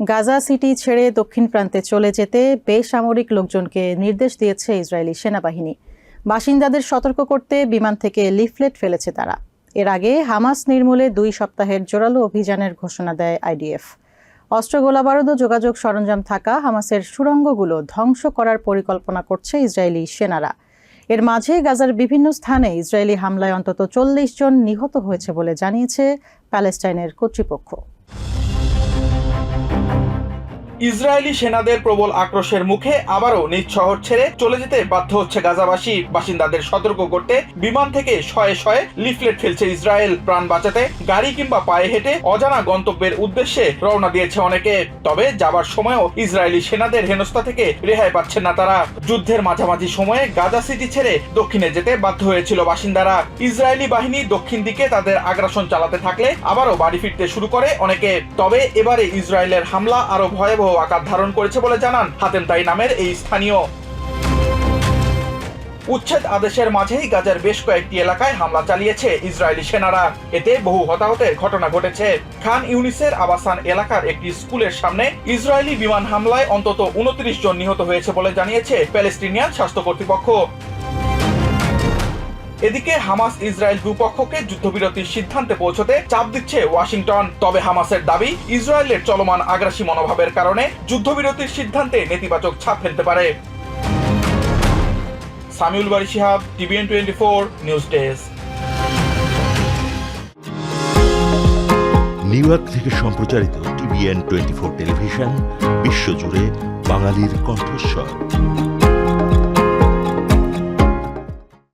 Gaza city ছেড়ে দক্ষিণ প্রান্তে চলে যেতে বেসামরিক লোকজনকে নির্দেশ দিয়েছে ইসরায়েলি সেনাবাহিনী। বাসিন্দাদের সতর্ক করতে বিমান থেকে লিফলেট ফেলেছে তারা। এর আগে হামাস নির্মূলে দুই সপ্তাহের জোরালো অভিযানের ঘোষণা দেয় আইডিএফ। অস্ত্র গোলাবারুদ যোগাযোগ সরঞ্জাম থাকা হামাসের সুড়ঙ্গগুলো ধ্বংস করার পরিকল্পনা করছে ইসরায়েলি সেনারা। এর মাঝে গাজার বিভিন্ন স্থানে ইসরায়েলি হামলায় অন্তত চল্লিশ জন নিহত হয়েছে বলে জানিয়েছে প্যালেস্টাইনের কর্তৃপক্ষ। thank you ইসরায়েলি সেনাদের প্রবল আক্রোশের মুখে আবারও নিজ শহর ছেড়ে চলে যেতে বাধ্য হচ্ছে গাজাবাসী। বাসিন্দাদের সতর্ক করতে বিমান থেকে শয়ে শয়ে লিফলেট ফেলছে ইসরায়েল। প্রাণ বাঁচাতে গাড়ি কিংবা পায়ে হেঁটে অজানা গন্তব্যের উদ্দেশ্যে রওনা দিয়েছে অনেকে। তবে যাবার সময়ও ইসরায়েলি সেনাদের হেনস্থা থেকে রেহাই পাচ্ছেন না তারা। যুদ্ধের মাঝামাঝি সময়ে গাজা সিটি ছেড়ে দক্ষিণে যেতে বাধ্য হয়েছিল বাসিন্দারা। ইসরায়েলি বাহিনী দক্ষিণ দিকে তাদের আগ্রাসন চালাতে থাকলে আবারও বাড়ি ফিরতে শুরু করে অনেকে। তবে এবারে ইসরায়েলের হামলা আরও ভয়াবহ আকার ধারণ করেছে বলে জানান হাতেম তাই নামের এই স্থানীয়। উচ্ছেদ আদেশের মাঝেই গাজার বেশ কয়েকটি এলাকায় হামলা চালিয়েছে ইসরায়েলি সেনারা। এতে বহু হতাহতের ঘটনা ঘটেছে। খান ইউনিসের আবাসান এলাকার একটি স্কুলের সামনে ইসরায়েলি বিমান হামলায় অন্তত উনত্রিশ জন নিহত হয়েছে বলে জানিয়েছে প্যালেস্টিনিয়ান স্বাস্থ্য কর্তৃপক্ষ। এদিকে হামাস ইসরায়েল দুপক্ষকে যুদ্ধবিরতির সিদ্ধান্তে পৌঁছতে চাপ দিচ্ছে ওয়াশিংটন। তবে হামাসের দাবি, ইসরায়েলের চলমান আগ্রাসী মনোভাবের কারণে যুদ্ধবিরতির সিদ্ধান্তে নেতিবাচক ছাপ ফেলতে পারে। Samiul Bari Shihab, TVN twenty four, news desk. New York থেকে সম্প্রচারিত টিভিএন টোয়েন্টি ফোর টেলিভিশন, বিশ্বজুড়ে বাঙালির কণ্ঠস্বর।